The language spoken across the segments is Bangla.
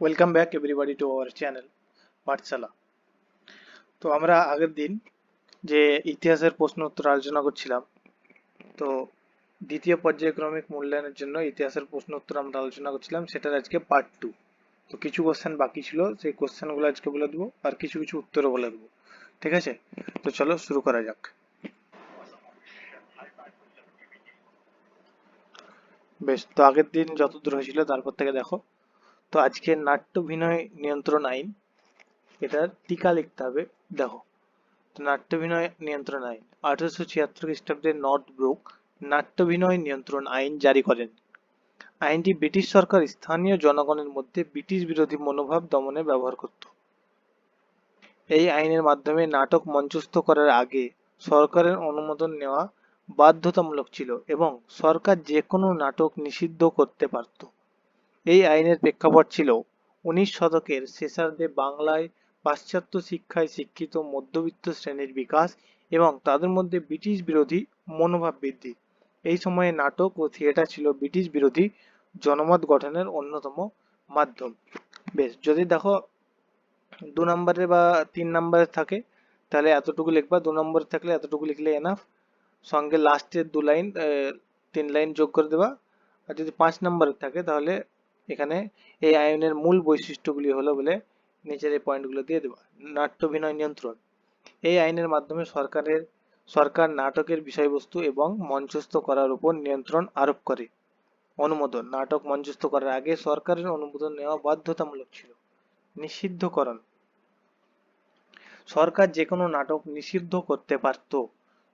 Welcome back everybody to our channel Pathshala তো আমরা আগের দিন যে ইতিহাসের প্রশ্ন উত্তর আলোচনা করছিলাম, তো দ্বিতীয় পর্যায়ক্রমিক মূল্যায়নের জন্য ইতিহাসের প্রশ্ন উত্তর আমরা আলোচনা করছিলাম, সেটার আজকে পার্ট টু তো কিছু কোশ্চেন বাকি ছিল, সেই কোশ্চেনগুলো আজকে বলে দেবো, আর কিছু কিছু উত্তরও বলে দেবো। ঠিক আছে? তো চলো শুরু করা যাক। বেশ, তো আগের দিন যত দূর হয়েছিল, তারপর থেকে দেখো। তো আজকে নাট্যভিনয় নিয়ন্ত্রণ আইন এটার টিকা লিখতে হবে। দেখো নাট্যভিনয় নিয়ন্ত্রণ আইন, আঠারোশো ছিয়াত্তর খ্রিস্টাব্দে নর্থ ব্রুক নাট্যভিনয় নিয়ন্ত্রণ আইন জারি করেন। আইনটি ব্রিটিশ সরকার স্থানীয় জনগণের মধ্যে ব্রিটিশ বিরোধী মনোভাব দমনে ব্যবহার করত। এই আইনের মাধ্যমে নাটক মঞ্চস্থ করার আগে সরকারের অনুমোদন নেওয়া বাধ্যতামূলক ছিল এবং সরকার যে কোনো নাটক নিষিদ্ধ করতে পারত। এই আইনের প্রেক্ষাপট ছিল উনিশ শতকের শেষার্ধে বাংলায় পাশ্চাত্য শিক্ষায় শিক্ষিত মধ্যবিত্ত শ্রেণির বিকাশ এবং তাদের মধ্যে ব্রিটিশ বিরোধী মনোভাব বৃদ্ধি। এই সময়ে নাটক ও থিয়েটার ছিল ব্রিটিশ বিরোধী জনমত গঠনের অন্যতম মাধ্যম। বেশ, যদি দেখো দু নম্বরে বা তিন নম্বরে থাকে, তাহলে এতটুকু লিখবা। দু নম্বরে থাকলে এতটুকু লিখলে এনাফ সঙ্গে লাস্টের দু লাইন তিন লাইন যোগ করে দেবা। আর যদি পাঁচ নম্বরে থাকে, তাহলে এখানে এই আইনের মূল বৈশিষ্ট্যগুলি হলো বলে নিচের এই পয়েন্টগুলো দিয়ে দেবা। নাট্যভিনয় নিয়ন্ত্রণ। এই আইনের মাধ্যমে সরকারের, সরকার নাটকের বিষয়বস্তু এবং মঞ্চস্থ করার উপর নিয়ন্ত্রণ আরোপ করে। অনুমোদন। নাটক মঞ্চস্থ করার আগে সরকারের অনুমোদন নেওয়া বাধ্যতামূলক ছিল। নিষিদ্ধকরণ। সরকার যে কোনো নাটক নিষিদ্ধ করতে পারত।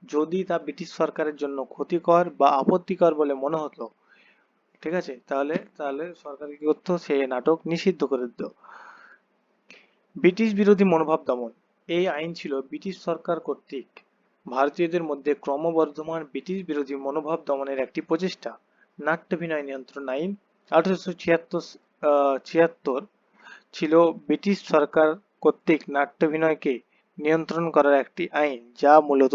যদি তা ব্রিটিশ সরকারের জন্য ক্ষতিকর বা আপত্তিকর বলে মনে হতো ঠিক আছে? তাহলে তাহলে সরকার কি করতো সেই নাটক নিষিদ্ধ করে দিত ব্রিটিশ বিরোধী মনোভাব দমন। এই আইন ছিল ব্রিটিশ সরকার কর্তৃক। ভারতীয়দের মধ্যে ক্রমবর্ধমান ব্রিটিশ বিরোধী মনোভাব দমনের একটি প্রচেষ্টা। নাট্যাভিনয় নিয়ন্ত্রণ আইন আঠারোশো ছিয়াত্তর ছিল ব্রিটিশ সরকার কর্তৃক নাট্যাভিনয়কে নিয়ন্ত্রণ করার একটি আইন, যা মূলত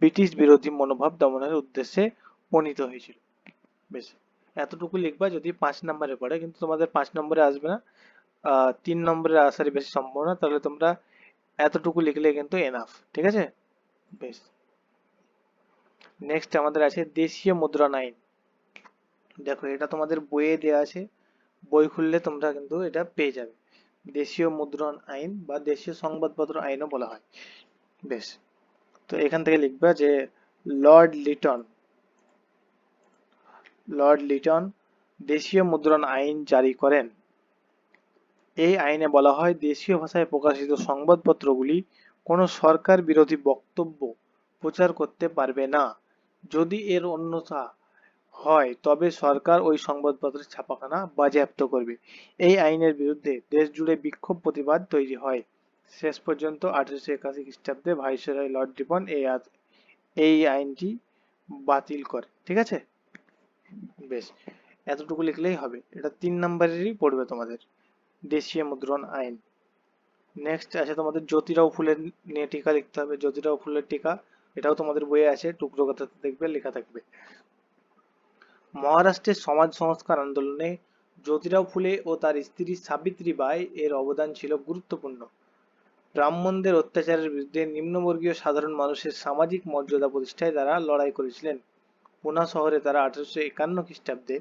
ব্রিটিশ বিরোধী মনোভাব দমনের উদ্দেশ্যে প্রণীত হয়েছিল। বেশ। এতটুকু লিখবা যদি পাঁচ নম্বরে পড়ে, কিন্তু তোমাদের পাঁচ নম্বরে আসবে না। তিন নম্বরে আসারই বেশি সম্ভাবনা, তাহলে তোমরা এতটুকু লিখলে কিন্তু এনাফ ঠিক আছে? বেশ। নেক্সট আমাদের আছে দেশীয় মুদ্রণ আইন। দেখো, এটা তোমাদের বইয়ে দেওয়া আছে। বই খুললে তোমরা কিন্তু এটা পেয়ে যাবে। দেশীয় মুদ্রণ আইন বা দেশীয় সংবাদপত্র আইনও বলা হয়। বেশ। তো এখান থেকে লিখবা যে, লর্ড লিটন লর্ড লিটন দেশীয় মুদ্রণ আইন জারি করেন। এই আইনে বলা হয়, দেশীয় ভাষায় প্রকাশিত সংবাদপত্রগুলি কোনো সরকার বিরোধী বক্তব্য প্রচার করতে পারবে না। যদি এর অন্যথা হয়, তবে সরকার ওই সংবাদপত্রের ছাপাখানা বাজেয়াপ্ত করবে। এই আইনের বিরুদ্ধে দেশ জুড়ে বিক্ষোভ প্রতিবাদ তৈরি হয়। শেষ পর্যন্ত আঠারোশো একাশি খ্রিস্টাব্দে ভাইসরয় লর্ড রিপন এই এই আইনটি বাতিল করে। ঠিক আছে? বেশ, এতটুকু লিখলেই হবে। এটা তিন নম্বরেরই পড়বে তোমাদের, দেশীয় মুদ্রণ আইন। নেক্সট আছে তোমাদের জ্যোতিরাও ফুলের নিয়ে টিকা লিখতে হবে। জ্যোতিরাও ফুলের টিকা, এটাও তোমাদের বইয়ে আছে, টুকরো কথাতে দেখবে, লেখা থাকবে। মহারাষ্ট্রের সমাজ সংস্কার আন্দোলনে জ্যোতিরাও ফুলে ও তার স্ত্রী সাবিত্রী বাই এর অবদান ছিল গুরুত্বপূর্ণ। ব্রাহ্মণদের অত্যাচারের বিরুদ্ধে নিম্নবর্গীয় সাধারণ মানুষের সামাজিক মর্যাদা প্রতিষ্ঠায় তারা লড়াই করেছিলেন। পুনা শহরে তারা আঠারোশো একান্ন খ্রিস্টাব্দে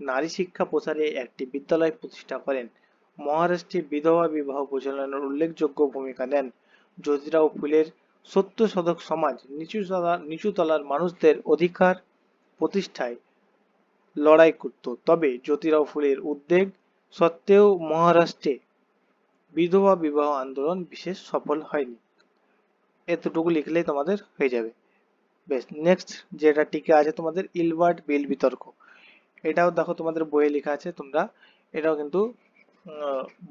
নারী শিক্ষা প্রসারে একটি বিদ্যালয় প্রতিষ্ঠা করেন। মহারাষ্ট্রে বিধবা বিবাহ প্রচলনের উল্লেখযোগ্য ভূমিকা নেন। জ্যোতিরাও ফুলের সত্য শতক সমাজ নিচু নিচু তলার মানুষদের অধিকার প্রতিষ্ঠায় লড়াই করত। তবে জ্যোতিরাও ফুলের উদ্বেগ সত্ত্বেও মহারাষ্ট্রে বিধবা বিবাহ আন্দোলন বিশেষ সফল হয়নি। এতটুকু লিখলেই তোমাদের হয়ে যাবে। বেশ নেক্সট যেটা টিকে আছে তোমাদের ইলবার্ট বিল বিতর্ক। এটাও দেখো তোমাদের বইয়ে লেখা আছে, তোমরা এটাও কিন্তু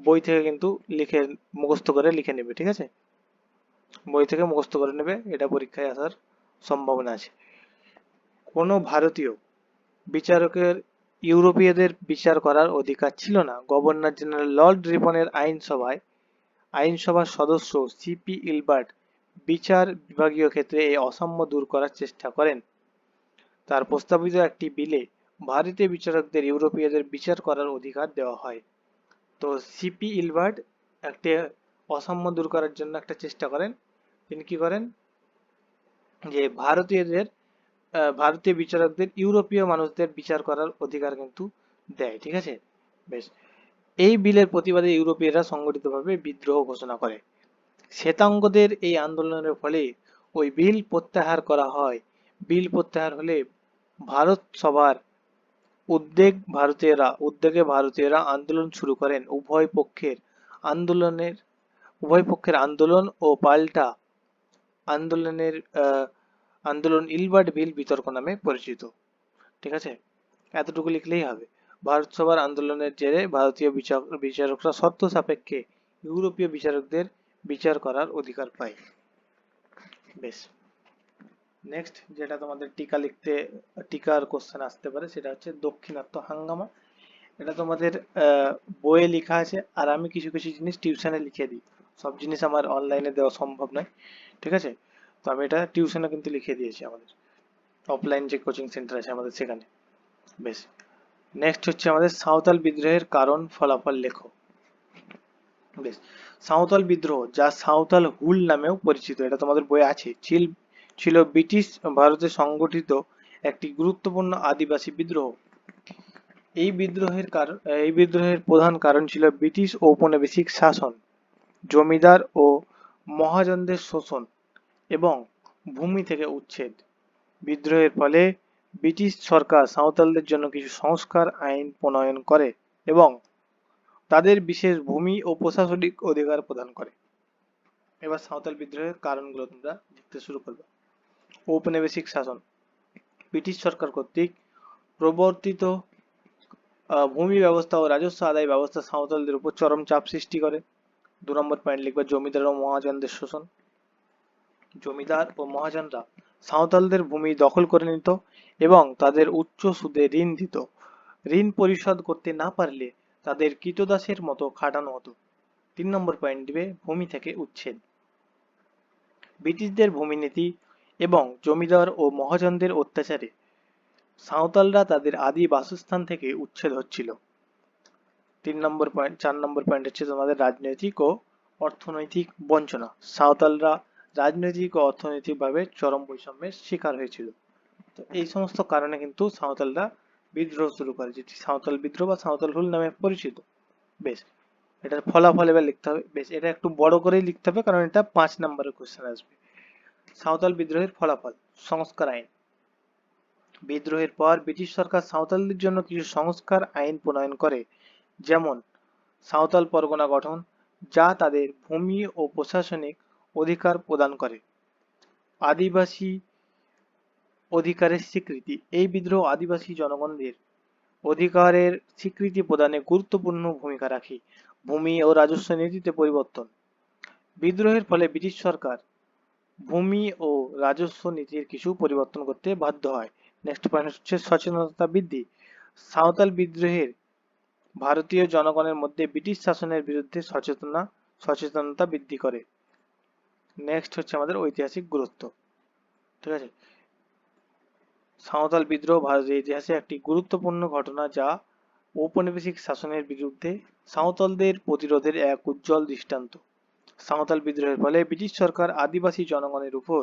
বই থেকে কিন্তু লিখে, মুখস্থ করে লিখে নেবে, ঠিক আছে? বই থেকে মুখস্থ করে নেবে, এটা পরীক্ষায় আসার সম্ভাবনা আছে। কোনো ভারতীয় বিচারকের, ইউরোপীয়দের বিচার করার অধিকার ছিল না। গভর্নর জেনারেল লর্ড রিপনের আইনসভায়, আইনসভার সদস্য সিপি ইলবার্ট বিচার বিভাগীয় ক্ষেত্রে এই অসাম্য দূর করার চেষ্টা করেন। তার প্রস্তাবিত একটি বিলে ভারতীয় বিচারকদের ইউরোপীয়দের বিচার করার অধিকার দেওয়া হয়। তো সিপি ইলবার্ট একটি অসাম্য দূর করার জন্য একটা চেষ্টা করেন। তিনি কি করেন? যে ভারতীয়দের ভারতীয় বিচারকদের, ইউরোপীয় মানুষদের বিচার করার অধিকার কিন্তু দেয়, ঠিক আছে? বেশ। এই বিলের প্রতিবাদে ইউরোপীয়রা সংগঠিতভাবে বিদ্রোহ ঘোষণা করে। শ্বেতাঙ্গদের এই আন্দোলনের ফলে ওই বিল প্রত্যাহার করা হয়। বিল প্রত্যাহার হলে ভারত সভার উদ্বেগ ভারতীয়রা, উদ্বেগে ভারতীয়রা আন্দোলন শুরু করেন। উভয় পক্ষের আন্দোলনের, উভয় পক্ষের আন্দোলন ও পাল্টা আন্দোলনের আন্দোলন ইলবার্ট বিল বিতর্ক নামে পরিচিত। ঠিক আছে? এতটুকু লিখলেই হবে। ভারত সভার আন্দোলনের জেরে ভারতীয় বিচার- বিচারকরা শর্ত সাপেক্ষে ইউরোপীয় বিচারকদের বিচার করার অধিকার পাই। বেশ। নেক্সট যেটা তোমাদের টিকা লিখতে টিকার কোশ্চেন আসতে পারে সেটা হচ্ছে দক্ষিণাত্য হাঙ্গামা। এটা তোমাদের বইয়ে লেখা আছে আর আমি কিছু কিছু জিনিস টিউশনে লিখে দিই। সব জিনিস আমার অনলাইনে দেওয়া সম্ভব নয়, ঠিক আছে? তো আমি এটা টিউশনে কিন্তু লিখে দিয়েছি আমাদের। অফলাইন যে কোচিং সেন্টার আছে আমাদের সেখানে। বেশ। নেক্সট হচ্ছে আমাদের সাঁওতাল বিদ্রোহের কারণ ফলাফল লেখো। বেশ। সাঁওতাল বিদ্রোহ, যা সাঁওতাল হুল নামেও পরিচিত, এটা তোমাদের বইয়ে আছে। ছিল ছিল ব্রিটিশ ভারতে সংগঠিত একটি গুরুত্বপূর্ণ আদিবাসী বিদ্রোহ। এই বিদ্রোহের কারণ এই বিদ্রোহের প্রধান কারণ ছিল ব্রিটিশ ঔপনিবেশিক শাসন, জমিদার ও মহাজনদের শোষণ এবং ভূমি থেকে উচ্ছেদ। বিদ্রোহের ফলে ব্রিটিশ সরকার সাঁওতালদের জন্য কিছু সংস্কার, আইন প্রণয়ন করে এবং তাদের বিশেষ ভূমি ও প্রশাসনিক অধিকার প্রদান করে। এবার সাঁওতাল বিদ্রোহের কারণগুলো তোমরা লিখতে শুরু করবে। ঔপনিবেশিক শাসন। ব্রিটিশ সরকার কর্তৃক প্রবর্তিত ভূমি ব্যবস্থা ও রাজস্ব আদায় ব্যবস্থা সাঁওতালদের উপর চরম চাপ সৃষ্টি করে। দু নম্বর পয়েন্ট লিখবে জমিদার ও মহাজনদের শোষণ। জমিদার ও মহাজনরা সাঁওতালদের ভূমি দখল করে নিত এবং তাদের উচ্চ সুদে ঋণ দিত। ঋণ পরিশোধ করতে না পারলে তাদের কৃতদাসের মতো খাটানো হতো। তিন নম্বর পয়েন্ট দিবে ভূমি থেকে উচ্ছেদ। ব্রিটিশদের ভূমি নীতি এবং জমিদার ও মহাজনদের অত্যাচারে সাঁওতালরা তাদের আদি বাসস্থান থেকে উচ্ছেদ হচ্ছিল। তিন নম্বর পয়েন্ট, চার নম্বর পয়েন্ট হচ্ছে তোমাদের রাজনৈতিক ও অর্থনৈতিক বঞ্চনা। সাঁওতালরা রাজনৈতিক ও অর্থনৈতিকভাবে চরম বৈষম্যের শিকার হয়েছিল। তো এই সমস্ত কারণে কিন্তু সাঁওতালরা বিদ্রোহ শুরু করে, যেটি সাঁওতাল বিদ্রোহ বা সাঁওতাল হুল নামে পরিচিত। বেশ, এটার ফলাফল এবার লিখতে হবে। বেশ, এটা একটু বড় করেই লিখতে হবে, কারণ এটা পাঁচ নম্বরের কোশ্চেন আসবে। সাঁওতাল বিদ্রোহের ফলাফল, সংস্কার আইন। বিদ্রোহের পর ব্রিটিশ সরকার সাঁওতালদের জন্য কিছু সংস্কার আইন প্রণয়ন করে, যেমন সাঁওতাল পরগনা গঠন, যা তাদের ভূমি ও প্রশাসনিক অধিকার প্রদান করে। আদিবাসী অধিকারের স্বীকৃতি। এই বিদ্রোহ আদিবাসী জনগণদের অধিকারের স্বীকৃতি প্রদানে গুরুত্বপূর্ণ ভূমিকা রাখে। ভূমি ও রাজস্ব নীতিতে পরিবর্তন। বিদ্রোহের ফলে ব্রিটিশ সরকার ভূমি ও রাজস্ব নীতির কিছু পরিবর্তন করতে বাধ্য হয়। নেক্সট পয়েন্ট হচ্ছে সচেতনতা বৃদ্ধি। সাঁওতাল বিদ্রোহের ভারতীয় জনগণের মধ্যে ব্রিটিশ শাসনের বিরুদ্ধে সচেতনা, সচেতনতা বৃদ্ধি করে। নেক্সট হচ্ছে আমাদের ঐতিহাসিক গুরুত্ব। ঠিক আছে? সাঁওতাল বিদ্রোহ ভারতের ইতিহাসে একটি গুরুত্বপূর্ণ ঘটনা যা ঔপনিবেশিক শাসনের বিরুদ্ধে সাঁওতালদের প্রতিরোধের এক উজ্জ্বল দৃষ্টান্ত। সাঁওতাল বিদ্রোহের ফলে ব্রিটিশ সরকার আদিবাসী জনগণের উপর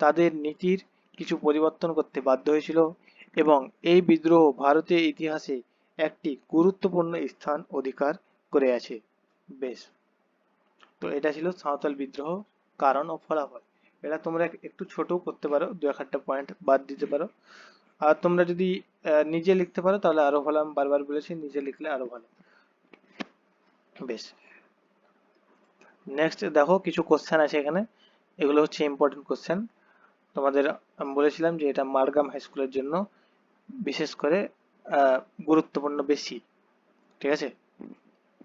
তাদের নীতির কিছু পরিবর্তন করতে বাধ্য হয়েছিল এবং এই বিদ্রোহ ভারতীয় ইতিহাসে একটি গুরুত্বপূর্ণ স্থান অধিকার করে আছে। বেশ। তো এটা ছিল সাঁওতাল বিদ্রোহ কারণ ও ফলাফল। এটা তোমরা একটু ছোটও করতে পারো, দু এক একটা পয়েন্ট বাদ দিতে পারো। আর তোমরা যদি নিজে লিখতে পারো, তাহলে আরও ভালো, আমি বারবার বলেছি, নিজে লিখলে আরও ভালো। বেশ। নেক্সট দেখো, কিছু কোশ্চেন আছে এখানে। এগুলো হচ্ছে ইম্পর্টেন্ট কোশ্চেন তোমাদের আমি বলেছিলাম যে এটা মারগাম হাই স্কুলের জন্য বিশেষ করে গুরুত্বপূর্ণ বেশি। ঠিক আছে?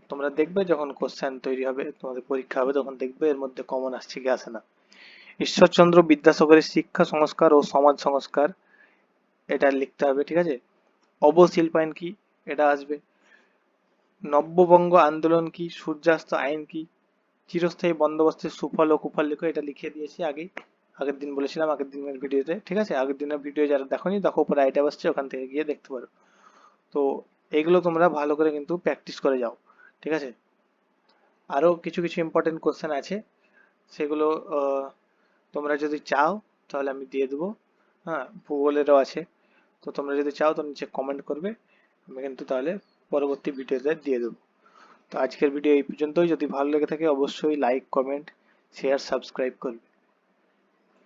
তোমরা দেখবে যখন কোশ্চেন তৈরি হবে, তোমাদের পরীক্ষা হবে, তখন দেখবে এর মধ্যে কমন আসছে কি আসে না। ঈশ্বরচন্দ্র বিদ্যাসাগরের শিক্ষা সংস্কার ও সমাজ সংস্কার, এটা লিখতে হবে, ঠিক আছে? অবশিল্পায়ন কি? এটা আসবে। নব্যবঙ্গ আন্দোলন কি? সূর্যাস্ত আইন কি? চিরস্থায়ী বন্দোবস্তের সুফল ও কুফল লেখো এটা লিখে দিয়েছি আগেই আগের দিন বলেছিলাম, আগের দিনের ভিডিওতে, ঠিক আছে? আগের দিনের ভিডিও যারা দেখোনি, দেখো, উপরে আইটা আসছে, ওখান থেকে গিয়ে দেখতে পারো। তো এগুলো তোমরা ভালো করে কিন্তু প্র্যাকটিস করে যাও, ঠিক আছে? আরও কিছু কিছু ইম্পর্টেন্ট কোশ্চেন আছে। সেগুলো তোমরা যদি চাও, তাহলে আমি দিয়ে দেবো। হ্যাঁ ভূগোলেরও আছে। তো তোমরা যদি চাও, তো নিচে কমেন্ট করবে। আমি কিন্তু তাহলে পরবর্তী ভিডিওতে দিয়ে দেবো। তো আজকের ভিডিও এই পর্যন্তই। যদি ভালো লেগে থাকে, অবশ্যই লাইক কমেন্ট শেয়ার সাবস্ক্রাইব করবে।